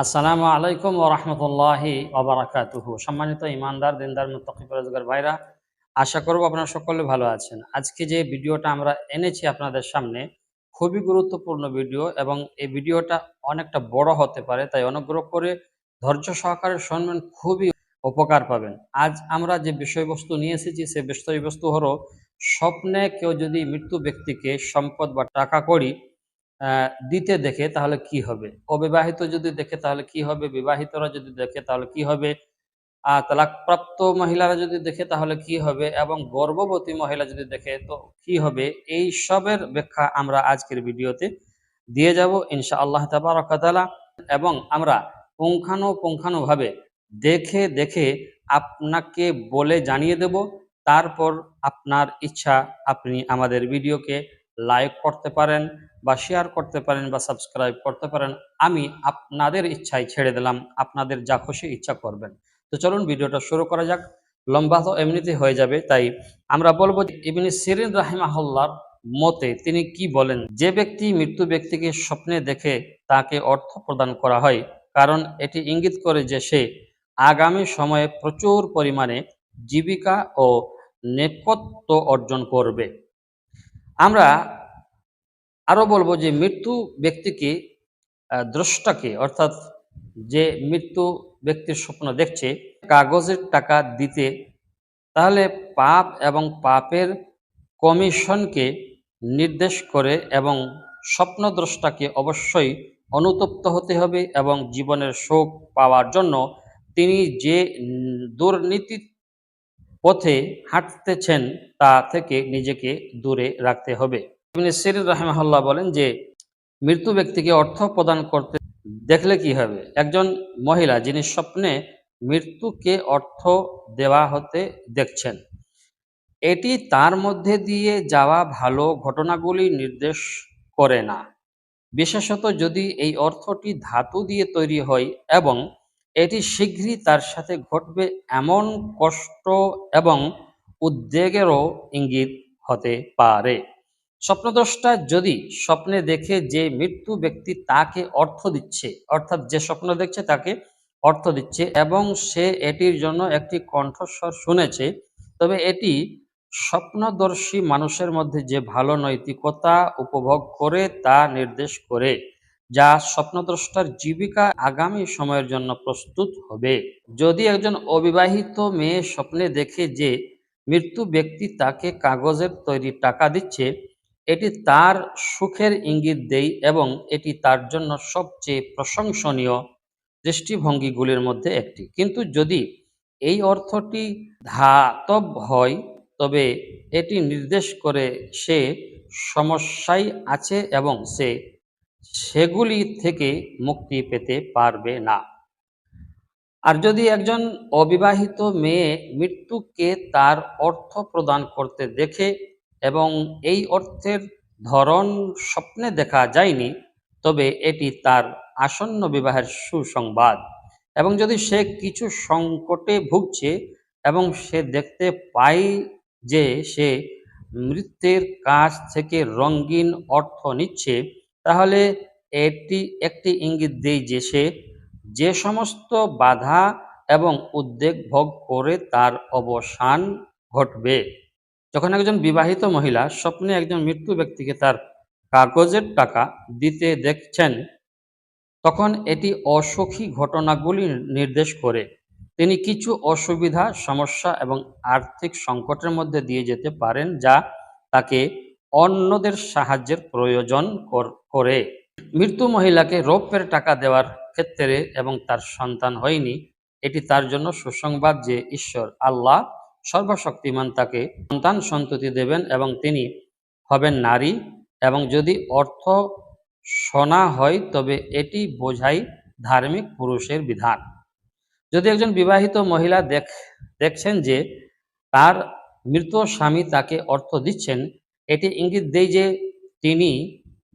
আসসালামু আলাইকুম ও রহমতুল্লাহি অবরাকাতুহু সম্মানিত ইমানদার দিনদার পরেজগার ভাইরা আশা করব আপনারা সকলে ভালো আছেন। আজকে যে ভিডিওটা আমরা এনেছি আপনাদের সামনে খুবই গুরুত্বপূর্ণ ভিডিও এবং এই ভিডিওটা অনেকটা বড় হতে পারে তাই অনুগ্রহ করে ধৈর্য সহকারে শুনবেন খুবই উপকার পাবেন। আজ আমরা যে বিষয়বস্তু নিয়ে এসেছি সে বিষয়বস্তু হলো স্বপ্নে কেউ যদি মৃত্যু ব্যক্তিকে সম্পদ বা টাকা আহ, দিতে দেখে তাহলে কি হবে? অবিবাহিত যদি দেখে তাহলে কি হবে? বিবাহিতরা যদি দেখে তাহলে কি হবে? আহ তালাকপ্রাপ্ত মহিলারা যদি দেখে তাহলে কি হবে? এবং গর্ভবতী মহিলা যদি দেখে তো কি হবে? এই সবের ব্যাখ্যা আমরা আজকের ভিডিওতে দিয়ে যাব ইনশা আল্লাহ তাবারকাতালা। এবং আমরা পুঙ্খানুপুঙ্খানুভাবে দেখে দেখে আপনাকে বলে জানিয়ে দেব। তারপর আপনার ইচ্ছা আপনি আমাদের ভিডিওকে লাইক করতে পারেন। বা শেয়ার করতে পারেন বা সাবস্ক্রাইব করতে পারেন, আমি আপনাদের ইচ্ছায় ছেড়ে দিলাম, আপনাদের যা খুশি ইচ্ছা করবেন। তো চলুন ভিডিওটা শুরু করা যাক। লম্বা তো এমনিতে হয়ে যাবে, তাই আমরা বলব ইবনে সিরিন রাহিমাহুল্লার মতে তিনি কি বলেন? যে ব্যক্তি মৃত্যু ব্যক্তিকে স্বপ্নে দেখে তাকে অর্থ প্রদান করা হয়, কারণ এটি ইঙ্গিত করে যে সে আগামী সময়ে প্রচুর পরিমাণে জীবিকা ও নেপথ্য অর্জন করবে। আমরা আরও বলব যে মৃত্যু ব্যক্তিকে দ্রষ্টাকে, অর্থাৎ যে মৃত্যু ব্যক্তির স্বপ্ন দেখছে, কাগজের টাকা দিতে, তাহলে পাপ এবং পাপের কমিশনকে নির্দেশ করে এবং স্বপ্নদ্রষ্টাকে অবশ্যই অনুতপ্ত হতে হবে এবং জীবনের শোক পাওয়ার জন্য তিনি যে দুর্নীতি পথে হাঁটতেছেন, তা থেকে নিজেকে দূরে রাখতে হবে। ইবনে রাহিমাহুল্লাহ বলেন যে, মৃত্যু ব্যক্তিকে অর্থ প্রদান করতে দেখলে কি হবে? একজন মহিলা যিনি স্বপ্নে মৃত্যুকে অর্থ দেওয়া হতে দেখছেন, এটি তার মধ্যে দিয়ে যাওয়া ভালো ঘটনাগুলি নির্দেশ করে না। বিশেষত যদি এই অর্থটি ধাতু দিয়ে তৈরি হয় এবং এটি শীঘ্রই তার সাথে ঘটবে এমন কষ্ট এবং উদ্বেগেরও ইঙ্গিত হতে পারে। স্বপ্নদ্রষ্টা যদি স্বপ্নে দেখে যে মৃত্যু ব্যক্তি তাকে অর্থ দিচ্ছে, অর্থাৎ যে স্বপ্ন দেখছে তাকে অর্থ দিচ্ছে এবং সে এটির জন্য একটি কণ্ঠস্বর শুনেছে, তবে এটি স্বপ্নদর্শী মানুষের মধ্যে যে ভালো নৈতিকতা উপভোগ করে তা নির্দেশ করে, যা স্বপ্নদ্রষ্টার জীবিকা আগামী সময়ের জন্য প্রস্তুত হবে। যদি একজন অবিবাহিত মেয়ে স্বপ্নে দেখে যে মৃত্যু ব্যক্তি তাকে কাগজের তৈরি টাকা দিচ্ছে এটি তার সুখের ইঙ্গিত দেয় এবং এটি তার জন্য সবচেয়ে প্রশংসনীয় দৃষ্টিভঙ্গিগুলির মধ্যে একটি। কিন্তু যদি এই অর্থটি ধাতব হয়, তবে এটি নির্দেশ করে সে সমস্যায় আছে এবং সে সেগুলি থেকে মুক্তি পেতে পারবে না। আর যদি একজন অবিবাহিত মেয়ে মৃত্যুকে তার অর্থ প্রদান করতে দেখে এবং এই অর্থের ধরন স্বপ্নে দেখা যায়নি, তবে এটি তার আসন্ন বিবাহের সুসংবাদ। এবং যদি সে কিছু সংকটে ভুগছে এবং সে দেখতে পায় যে সে মৃত্যের কাছ থেকে রঙিন অর্থ নিচ্ছে, তাহলে এটি একটি ইঙ্গিত দেয় যে সে যে সমস্ত বাধা এবং উদ্বেগ ভোগ করে তার অবসান ঘটবে। যখন একজন বিবাহিত মহিলা স্বপ্নে একজন মৃত্যু ব্যক্তিকে তার কাগজের টাকা দিতে দেখছেন, তখন এটি অসুখী ঘটনাগুলি নির্দেশ করে। তিনি কিছু অসুবিধা, সমস্যা এবং আর্থিক সংকটের মধ্যে দিয়ে যেতে পারেন যা তাকে অন্যদের সাহায্যের প্রয়োজন কর- মৃত্যু মহিলাকে রৌপ্যের টাকা দেওয়ার ক্ষেত্রে এবং তার সন্তান হয়নি, এটি তার জন্য সুসংবাদ যে ঈশ্বর আল্লাহ সর্বশক্তিমান তাকে সন্তান সন্ততি দেবেন এবং তিনি হবেন নারী এবং যদি অর্থ শোনা হয়, তবে এটি বোঝাই ধার্মিক পুরুষের বিধান। যদি একজন বিবাহিত মহিলা দেখ, দেখছেন যে তার মৃত স্বামী তাকে অর্থ দিচ্ছেন, এটি ইঙ্গিত দেয় যে তিনি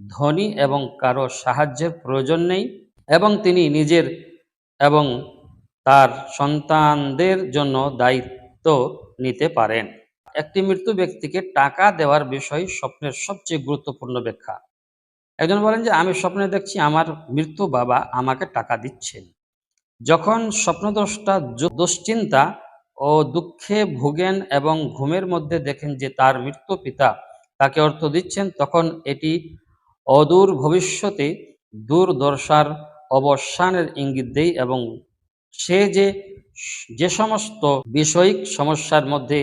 ধনী এবং কারও সাহায্যের প্রয়োজন নেই এবং তিনি নিজের এবং তার সন্তানদের জন্য দায়িত্ব নিতে পারেন। একটি মৃত্যু ব্যক্তিকে টাকা দেওয়ার বিষয় স্বপ্নের সবচেয়ে গুরুত্বপূর্ণ ব্যাখ্যা। একজন বলেন যে, আমি স্বপ্নে দেখছি আমার মৃত্যু বাবা আমাকে টাকা দিচ্ছেন। যখন স্বপ্নদ্রষ্টা দুশ্চিন্তা ও দুঃখে ভোগেন এবং ঘুমের মধ্যে দেখেন যে তার মৃত্যু পিতা তাকে অর্থ দিচ্ছেন, তখন এটি অদূর ভবিষ্যতে দূরদর্শার অবসানের ইঙ্গিত দেয় এবং সে যে যে সমস্ত বিষয়িক সমস্যার মধ্যে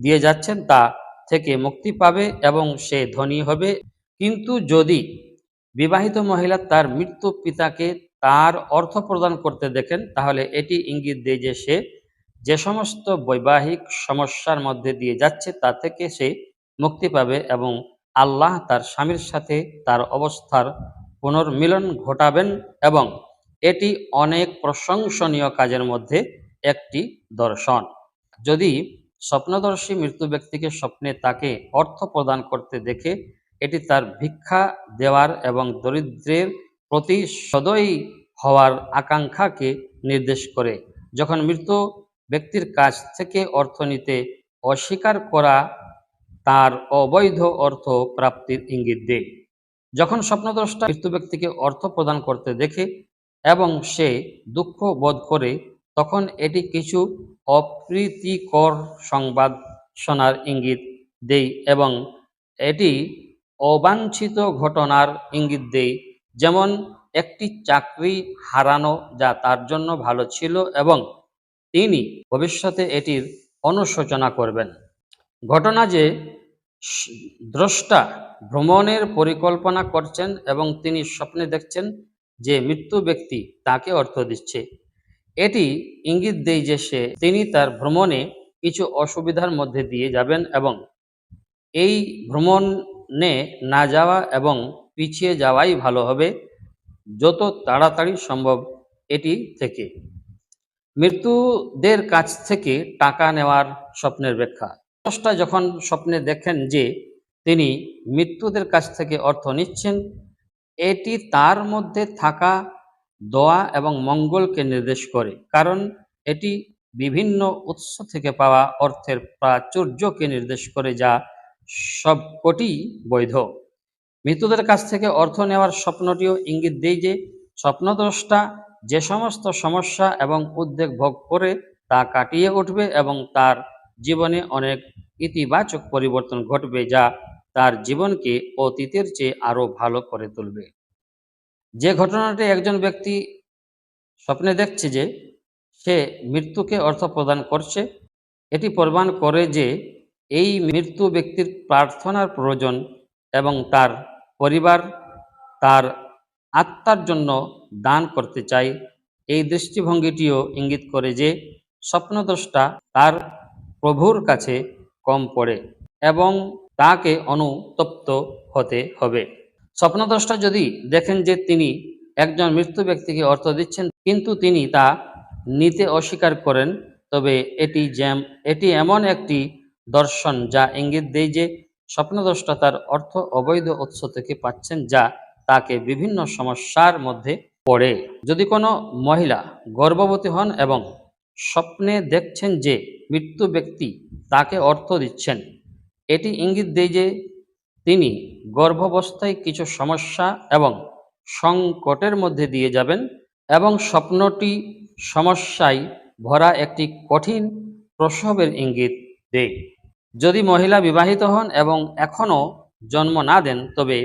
দিয়ে যাচ্ছেন তা থেকে মুক্তি পাবে এবং সে ধনী হবে। কিন্তু যদি বিবাহিত মহিলা তার মৃত্যু পিতাকে তার অর্থ প্রদান করতে দেখেন, তাহলে এটি ইঙ্গিত দেয় যে সে যে সমস্ত বৈবাহিক সমস্যার মধ্যে দিয়ে যাচ্ছে তা থেকে সে মুক্তি পাবে এবং আল্লাহ তার স্বামীর সাথে তার অবস্থার পুনর্মিলন ঘটাবেন এবং এটি অনেক প্রশংসনীয় কাজের মধ্যে একটি দর্শন। যদি স্বপ্নদর্শী মৃত্যু ব্যক্তিকে স্বপ্নে তাকে অর্থ প্রদান করতে দেখে, এটি তার ভিক্ষা দেওয়ার এবং দরিদ্রের প্রতি সদয় হওয়ার আকাঙ্ক্ষাকে নির্দেশ করে। যখন মৃত ব্যক্তির কাছ থেকে অর্থ নিতে অস্বীকার করা তার অবৈধ অর্থ প্রাপ্তির ইঙ্গিত দেয়। যখন স্বপ্নদ্রষ্টা মৃত্যু ব্যক্তিকে অর্থ প্রদান করতে দেখে এবং সে দুঃখ বোধ করে তখন এটি কিছু অপ্রীতিকর সংবাদ শোনার ইঙ্গিত দেয় এবং এটি অবাঞ্ছিত ঘটনার ইঙ্গিত দেয়। যেমন, একটি চাকরি হারানো যা তার জন্য ভালো ছিল এবং তিনি ভবিষ্যতে এটির অনুশোচনা করবেন। ঘটনা যে দ্রষ্টা ভ্রমণের পরিকল্পনা করছেন এবং তিনি স্বপ্নে দেখছেন যে মৃত্যু ব্যক্তি তাকে অর্থ দিচ্ছে। এটি ইঙ্গিত দেয় যে সে, তিনি তার ভ্রমণে কিছু অসুবিধার মধ্যে দিয়ে যাবেন এবং এই ভ্রমণে না যাওয়া এবং পিছিয়ে যাওয়াই ভালো হবে যত তাড়াতাড়ি সম্ভব এটি থেকে। মৃত্যুদের কাছ থেকে টাকা নেওয়ার স্বপ্নের ব্যাখ্যা। স্রষ্টা যখন স্বপ্নে দেখেন যে তিনি মৃত্যুদের কাছ থেকে অর্থ নিচ্ছেন, এটি তার মধ্যে থাকা দোয়া এবং মঙ্গলকে নির্দেশ করে, কারণ এটি বিভিন্ন উৎস থেকে পাওয়া অর্থের প্রাচুর্যকে নির্দেশ করে যা সবকটি বৈধ। মৃত্যুদের কাছ থেকে অর্থ নেওয়ার স্বপ্নটিও ইঙ্গিত দেয় যে, স্বপ্নদ্রষ্টা যে সমস্ত সমস্যা এবং উদ্বেগ ভোগ করে তা কাটিয়ে উঠবে এবং তার জীবনে অনেক ইতিবাচক পরিবর্তন ঘটবে যা তার জীবনকে অতীতের চেয়ে আরও ভালো করে তুলবে। যে ঘটনাটি একজন ব্যক্তি স্বপ্নে দেখছে যে সে মৃত্যুকে অর্থ প্রদান করছে, এটি প্রমাণ করে যে এই মৃত্যু ব্যক্তির প্রার্থনার প্রয়োজন এবং তার পরিবার, তার আত্মার জন্য দান করতে চায়। এই দৃষ্টিভঙ্গিটিও ইঙ্গিত করে যে স্বপ্নদ্রষ্টা তার প্রভুর কাছে কম পড়ে এবং তাকে অনুতপ্ত হতে হবে। স্বপ্নদ্রষ্টা যদি দেখেন যে তিনি একজন মৃত্যু ব্যক্তিকে অর্থ দিচ্ছেন, কিন্তু তিনি তা নিতে অস্বীকার করেন, তবে এটি জ্যাম, এটি এমন একটি দর্শন যা ইঙ্গিত দেয় যে স্বপ্নদ্রষ্টা তার অর্থ অবৈধ উৎস থেকে পাচ্ছেন যা তাকে বিভিন্ন সমস্যার মধ্যে পড়ে। যদি কোনো মহিলা গর্ভবতী হন এবং স্বপ্নে দেখছেন যে মৃত্যু ব্যক্তি তাকে অর্থ দিচ্ছেন, এটি ইঙ্গিত দেয় যে তিনি গর্ভাবস্থায় কিছু সমস্যা এবং সংকটের মধ্যে দিয়ে যাবেন এবং স্বপ্নটি সমস্যায় ভরা একটি কঠিন প্রসবের ইঙ্গিত দেয়। যদি মহিলা বিবাহিত হন এবং এখনও জন্ম না দেন, তবে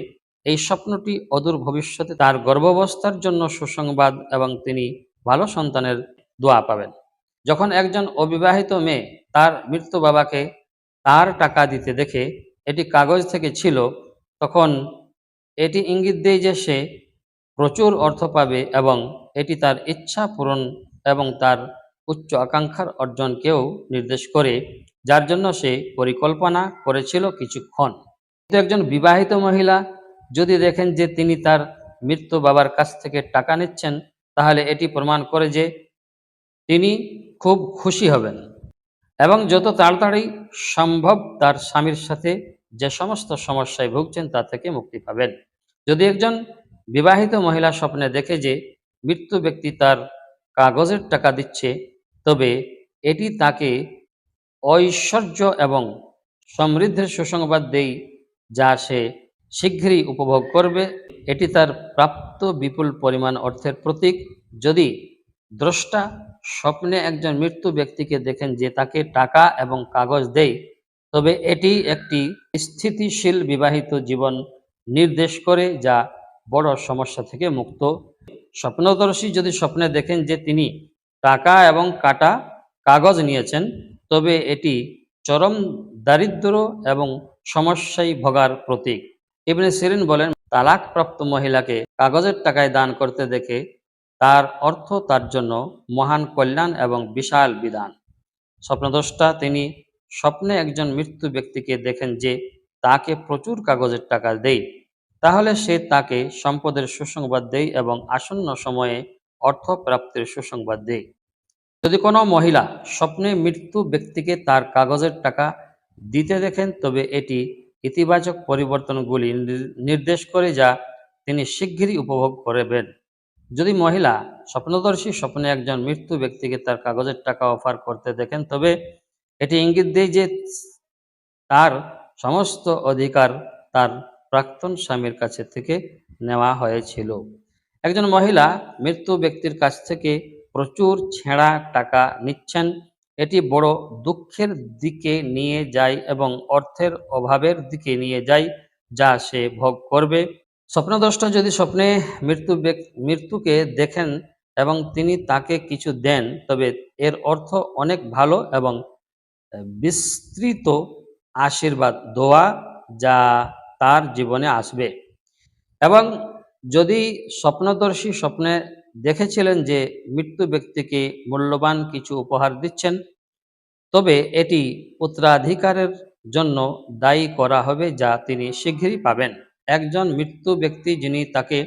এই স্বপ্নটি অদূর ভবিষ্যতে তার গর্ভাবস্থার জন্য সুসংবাদ এবং তিনি ভালো সন্তানের দোয়া পাবেন। যখন একজন অবিবাহিত মেয়ে তার মৃত্যু বাবাকে তার টাকা দিতে দেখে এটি কাগজ থেকে ছিল, তখন এটি ইঙ্গিত দেয় যে সে প্রচুর অর্থ পাবে এবং এটি তার ইচ্ছা পূরণ এবং তার উচ্চ আকাঙ্ক্ষার অর্জনকেও নির্দেশ করে, যার জন্য সে পরিকল্পনা করেছিল কিছুক্ষণ। কিন্তু একজন বিবাহিত মহিলা যদি দেখেন যে তিনি তার মৃত্যু বাবার কাছ থেকে টাকা নিচ্ছেন, তাহলে এটি প্রমাণ করে যে তিনি খুব খুশি হবেন। এবং যত তাড়াতাড়ি সম্ভব তার স্বামীর সাথে যে সমস্ত সমস্যায় ভুগছেন তা থেকে মুক্তি পাবেন। যদি একজন বিবাহিত মহিলা স্বপ্নে দেখে যে মৃত্যু ব্যক্তি তার কাগজের টাকা দিচ্ছে, তবে এটি তাকে ঐশ্বর্য এবং সমৃদ্ধির সুসংবাদ দেয় যা সে শীঘ্রই উপভোগ করবে, এটি তার প্রাপ্ত বিপুল পরিমাণ অর্থের প্রতীক। যদি দ্রষ্টা স্বপ্নে একজন মৃত্যু ব্যক্তিকে দেখেন যে তাকে টাকা এবং কাগজ দেয় তবে এটি একটি স্থিতিশীল বিবাহিত জীবন নির্দেশ করে যা বড় সমস্যা থেকে মুক্ত। স্বপ্নদর্শী যদি স্বপ্নে দেখেন যে তিনি টাকা এবং কাটা কাগজ নিয়েছেন, তবে এটি চরম দারিদ্র এবং সমস্যায় ভোগার প্রতীক। ইবনে সিরিন বলেন, তালাকপ্রাপ্ত মহিলাকে কাগজের টাকায় দান করতে দেখে তার অর্থ তার জন্য মহান কল্যাণ এবং বিশাল বিধান। স্বপ্নদ্রষ্টা তিনি স্বপ্নে একজন মৃত্যু ব্যক্তিকে দেখেন যে তাকে প্রচুর কাগজের টাকা দেয় তাহলে সে তাকে সম্পদের সুসংবাদ দেয় এবং আসন্ন সময়ে অর্থ প্রাপ্তির সুসংবাদ দেয় যদি কোনো মহিলা স্বপ্নে মৃত্যু ব্যক্তিকে তার কাগজের টাকা দিতে দেখেন, তবে এটি ইতিবাচক পরিবর্তনগুলি নির- নির্দেশ করে যা তিনি শিগগিরই উপভোগ করবেন। যদি মহিলা স্বপ্নদর্শী স্বপ্নে একজন মৃত্যু ব্যক্তিকে তার কাগজের টাকা অফার করতে দেখেন, তবে এটি ইঙ্গিত দেয় যে তার সমস্ত অধিকার তার প্রাক্তন স্বামীর কাছে থেকে নেওয়া হয়েছিল। একজন মহিলা মৃত্যু ব্যক্তির কাছ থেকে প্রচুর ছেঁড়া টাকা নিচ্ছেন। এটি বড় দুঃখের দিকে নিয়ে যায় এবং অর্থের অভাবের দিকে নিয়ে যায় যা সে ভোগ করবে। স্বপ্নদ্রষ্টা যদি স্বপ্নে মৃত্যু মৃত্যুকে দেখেন এবং তিনি তাকে কিছু দেন, তবে এর অর্থ অনেক ভালো এবং বিস্তৃত আশীর্বাদ, দোয়া যা তার জীবনে আসবে। এবং যদি স্বপ্নদর্শী স্বপ্নে দেখেছিলেন যে মৃত্যু ব্যক্তিকে মূল্যবান কিছু উপহার দিচ্ছেন, তবে এটি উত্তরাধিকারের জন্য দায়ী করা হবে যা তিনি শীঘ্রই পাবেন। একজন মৃত্যু ব্যক্তি যিনি তাকে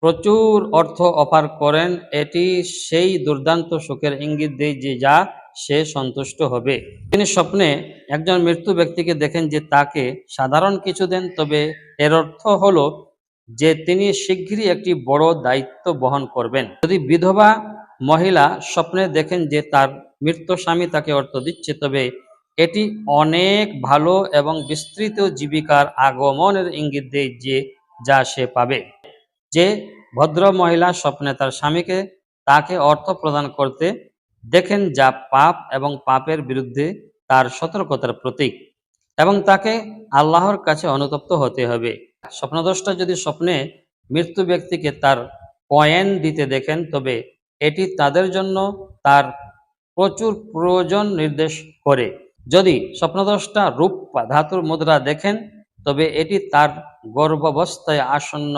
প্রচুর অর্থ অফার করেন, এটি সেই দুর্দান্ত সুখের ইঙ্গিত দেয় যে যা সে সন্তুষ্ট হবে। তিনি স্বপ্নে একজন মৃত্যু ব্যক্তিকে দেখেন যে তাকে সাধারণ কিছু দেন, তবে এর অর্থ হলো যে তিনি শীঘ্রই একটি বড় দায়িত্ব বহন করবেন। যদি বিধবা মহিলা স্বপ্নে দেখেন যে তার মৃত্যু স্বামী তাকে অর্থ দিচ্ছে, তবে এটি অনেক ভালো এবং বিস্তৃত জীবিকার আগমনের ইঙ্গিত দেয় যে যা সে পাবে। যে ভদ্র মহিলা স্বপ্নে তার স্বামীকে তাকে অর্থ প্রদান করতে দেখেন যা পাপ এবং পাপের বিরুদ্ধে তার সতর্কতার প্রতীক এবং তাকে আল্লাহর কাছে অনুতপ্ত হতে হবে। স্বপ্নদ্রষ্টা যদি স্বপ্নে মৃত্যু ব্যক্তিকে তার কয়েন দিতে দেখেন, তবে এটি তাদের জন্য তার প্রচুর প্রয়োজন নির্দেশ করে। যদি স্বপ্নদ্রষ্টা রূপ ধাতুর মুদ্রা দেখেন, তবে এটি তার গর্ভাবস্থায় আসন্ন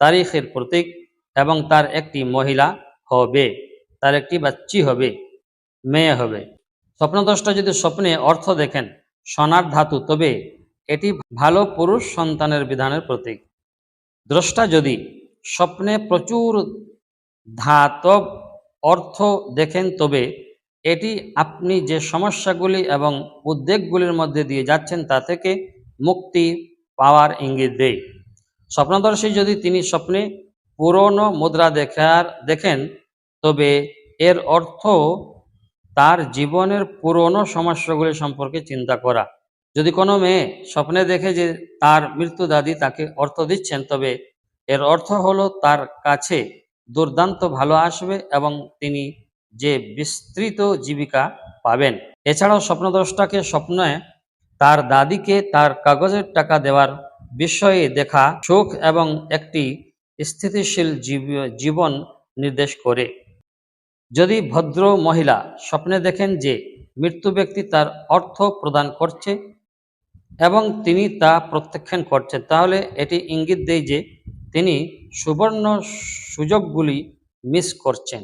তারিখের প্রতীক এবং তার একটি মহিলা হবে, তার একটি বাচ্চি হবে। মেয়ে হবে। স্বপ্নদ্রষ্টা যদি স্বপ্নে অর্থ দেখেন, সোনার ধাতু, তবে এটি ভালো পুরুষ সন্তানের বিধানের প্রতীক। দ্রষ্টা যদি স্বপ্নে প্রচুর ধাতব অর্থ দেখেন, তবে এটি আপনি যে সমস্যাগুলি এবং উদ্বেগগুলির মধ্যে দিয়ে যাচ্ছেন, তা থেকে মুক্তি পাওয়ার ইঙ্গিত দেয়। স্বপ্নদর্শী যদি তিনি স্বপ্নে পুরনো মুদ্রা দেখার, দেখেন, তবে এর অর্থ তার জীবনের পুরনো সমস্যাগুলি সম্পর্কে চিন্তা করা। যদি কোনো মেয়ে স্বপ্নে দেখে যে তার মৃত্যু দাদি তাকে অর্থ দিচ্ছেন, তবে এর অর্থ হলো তার কাছে দুর্দান্ত ভালো আসবে এবং তিনি যে বিস্তৃত জীবিকা পাবেন। এছাড়াও স্বপ্নদ্রষ্টাকে স্বপ্নে তার দাদিকে তার কাগজের টাকা দেওয়ার বিষয়ে দেখা সুখ এবং একটি স্থিতিশীল জীব- জীবন নির্দেশ করে। যদি ভদ্র মহিলা স্বপ্নে দেখেন যে মৃত্যু ব্যক্তি তার অর্থ প্রদান করছে এবং তিনি তা প্রত্যাখ্যান করছেন, তাহলে এটি ইঙ্গিত দেয় যে তিনি সুবর্ণ সুযোগগুলি মিস করছেন।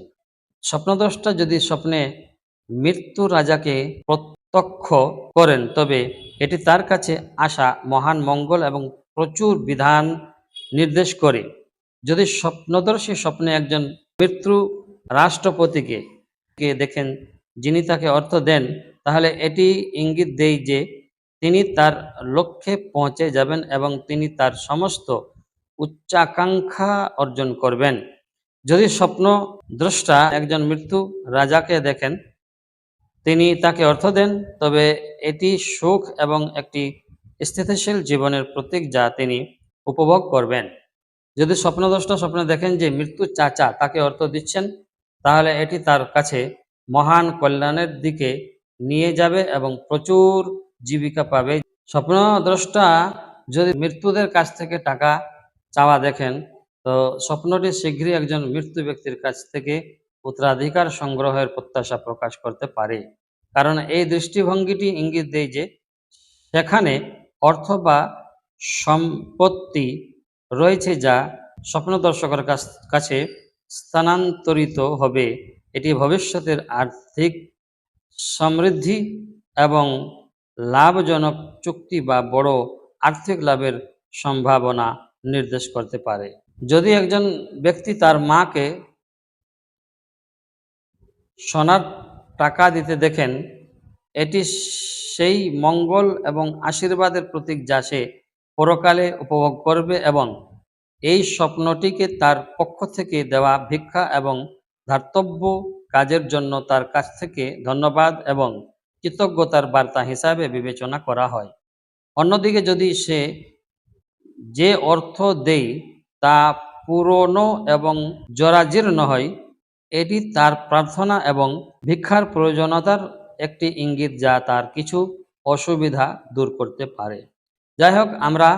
স্বপ্নদ্রষ্টা যদি স্বপ্নে মৃত্যু রাজাকে প্রত্যক্ষ করেন, তবে এটি তার কাছে আসা মহান মঙ্গল এবং প্রচুর বিধান নির্দেশ করে। যদি স্বপ্নদর্শী স্বপ্নে একজন মৃত্যু রাষ্ট্রপতিকে কে দেখেন, যিনি তাকে অর্থ দেন, তাহলে এটি ইঙ্গিত দেয় যে তিনি তার লক্ষ্যে পৌঁছে যাবেন এবং তিনি তার সমস্ত উচ্চাকাঙ্ক্ষা অর্জন করবেন। যদি স্বপ্ন দ্রষ্টা একজন মৃত্যু রাজাকে দেখেন, তিনি তাকে অর্থ দেন, তবে এটি সুখ এবং একটি স্থিতিশীল জীবনের প্রতীক যা তিনি উপভোগ করবেন। যদি স্বপ্নদ্রষ্টা স্বপ্নে দেখেন যে মৃত্যু চাচা তাকে অর্থ দিচ্ছেন তাহলে এটি তার কাছে মহান কল্যাণের দিকে নিয়ে যাবে এবং প্রচুর জীবিকা পাবে। স্বপ্নদ্রষ্টা যদি মৃত্যুদের কাছ থেকে টাকা চাওয়া দেখেন, তো স্বপ্নটি শীঘ্রই একজন মৃত্যু ব্যক্তির কাছ থেকে উত্তরাধিকার সংগ্রহের প্রত্যাশা প্রকাশ করতে পারে। কারণ এই দৃষ্টিভঙ্গিটি ইঙ্গিত দেয় যে সেখানে অর্থ বা সম্পত্তি রয়েছে যা স্বপ্নদর্শকের কাছ- কাছে স্থানান্তরিত হবে। এটি ভবিষ্যতের আর্থিক সমৃদ্ধি এবং লাভজনক চুক্তি বা বড় আর্থিক লাভের সম্ভাবনা নির্দেশ করতে পারে। যদি একজন ব্যক্তি তার মাকে সোনার টাকা দিতে দেখেন, এটি সেই মঙ্গল এবং আশীর্বাদের প্রতীক যা সে পরকালে উপভোগ করবে এবং এই স্বপ্নটিকে তার পক্ষ থেকে দেওয়া ভিক্ষা এবং ধার্তব্য কাজের জন্য তার কাছ থেকে ধন্যবাদ এবং কৃতজ্ঞতার বার্তা হিসাবে বিবেচনা করা হয়। অন্যদিকে যদি সে যে অর্থ দেয় তা পুরনো এবং জরাজীর্ণ হয়, এটি তার প্রার্থনা এবং ভিক্ষার প্রয়োজনীয়তার একটি ইঙ্গিত যা তার কিছু অসুবিধা দূর করতে পারে। যাই হোক, আমরা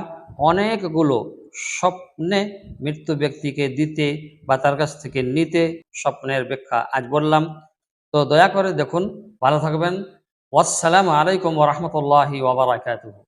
অনেকগুলো স্বপ্নে মৃত্যু ব্যক্তিকে দিতে বা তার কাছ থেকে নিতে স্বপ্নের ব্যাখ্যা আজ বললাম। তো দয়া করে দেখুন। ভালো থাকবেন। আসসালামু আলাইকুম রহমতুল্লাহি ওবরাকাতুহু